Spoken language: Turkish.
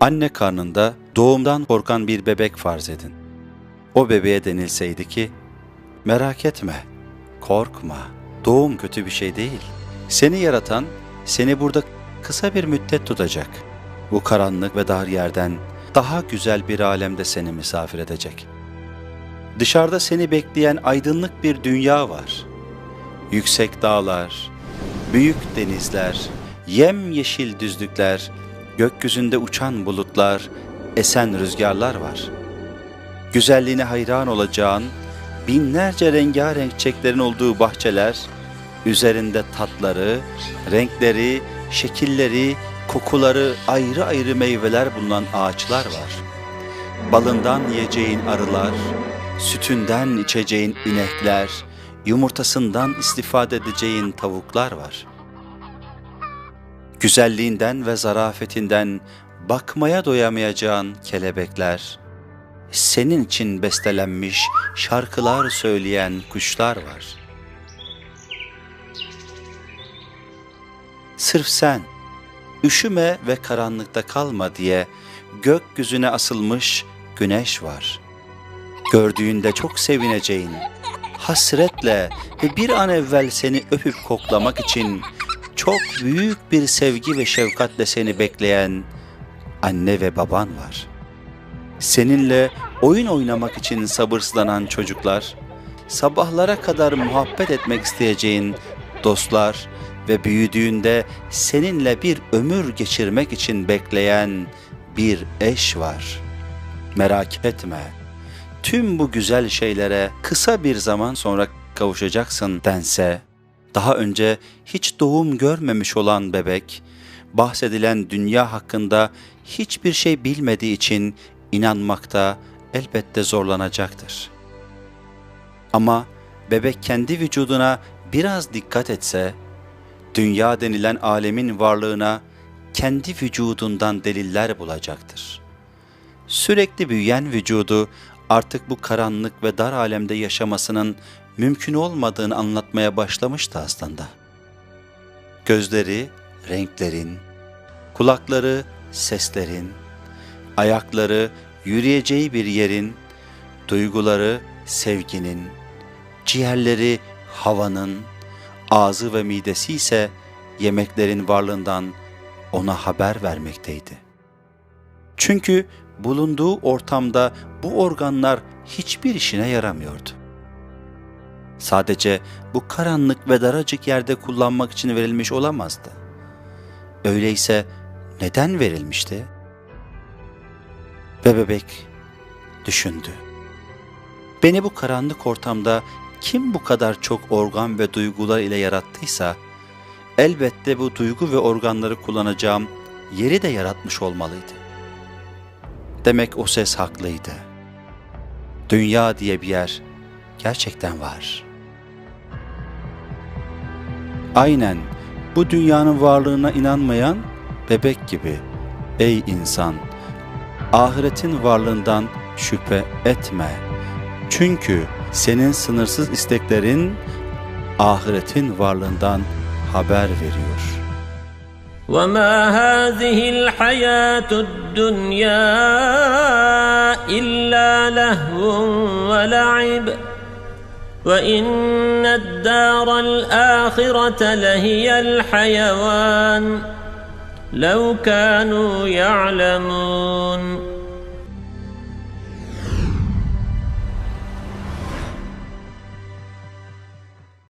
Anne karnında doğumdan korkan bir bebek farz edin. O bebeğe denilseydi ki, merak etme, korkma, doğum kötü bir şey değil. Seni yaratan, seni burada kısa bir müddet tutacak. Bu karanlık ve dar yerden daha güzel bir alemde seni misafir edecek. Dışarıda seni bekleyen aydınlık bir dünya var. Yüksek dağlar, büyük denizler, yemyeşil düzlükler, gökyüzünde uçan bulutlar, esen rüzgarlar var. Güzelliğine hayran olacağın binlerce rengarenk çiçeklerin olduğu bahçeler, üzerinde tatları, renkleri, şekilleri, kokuları ayrı ayrı meyveler bulunan ağaçlar var. Balından yiyeceğin arılar, sütünden içeceğin inekler, yumurtasından istifade edeceğin tavuklar var. Güzelliğinden ve zarafetinden bakmaya doyamayacağın kelebekler, senin için bestelenmiş şarkılar söyleyen kuşlar var. Sırf sen, üşüme ve karanlıkta kalma diye gökyüzüne asılmış güneş var. Gördüğünde çok sevineceğin, hasretle ve bir an evvel seni öpüp koklamak için çok büyük bir sevgi ve şefkatle seni bekleyen anne ve baban var. Seninle oyun oynamak için sabırsızlanan çocuklar, sabahlara kadar muhabbet etmek isteyeceğin dostlar ve büyüdüğünde seninle bir ömür geçirmek için bekleyen bir eş var. Merak etme, tüm bu güzel şeylere kısa bir zaman sonra kavuşacaksın dense, daha önce hiç doğum görmemiş olan bebek, bahsedilen dünya hakkında hiçbir şey bilmediği için inanmakta elbette zorlanacaktır. Ama bebek kendi vücuduna biraz dikkat etse, dünya denilen alemin varlığına kendi vücudundan deliller bulacaktır. Sürekli büyüyen vücudu artık bu karanlık ve dar alemde yaşamasının mümkün olmadığını anlatmaya başlamıştı aslında. Gözleri renklerin, kulakları seslerin, ayakları yürüyeceği bir yerin, duyguları sevginin, ciğerleri havanın, ağzı ve midesi ise yemeklerin varlığından ona haber vermekteydi. Çünkü bulunduğu ortamda bu organlar hiçbir işine yaramıyordu. Sadece bu karanlık ve daracık yerde kullanmak için verilmiş olamazdı. Öyleyse neden verilmişti? Ve bebek düşündü. Beni bu karanlık ortamda kim bu kadar çok organ ve duygular ile yarattıysa, elbette bu duygu ve organları kullanacağım yeri de yaratmış olmalıydı. Demek o ses haklıydı. Dünya diye bir yer gerçekten var. Aynen bu dünyanın varlığına inanmayan bebek gibi. Ey insan! Ahiretin varlığından şüphe etme. Çünkü senin sınırsız isteklerin ahiretin varlığından haber veriyor. وما هذه الحياة الدنيا إلا لهو ولعب وإن الدار الآخرة لهي الحيوان لو كانوا يعلمون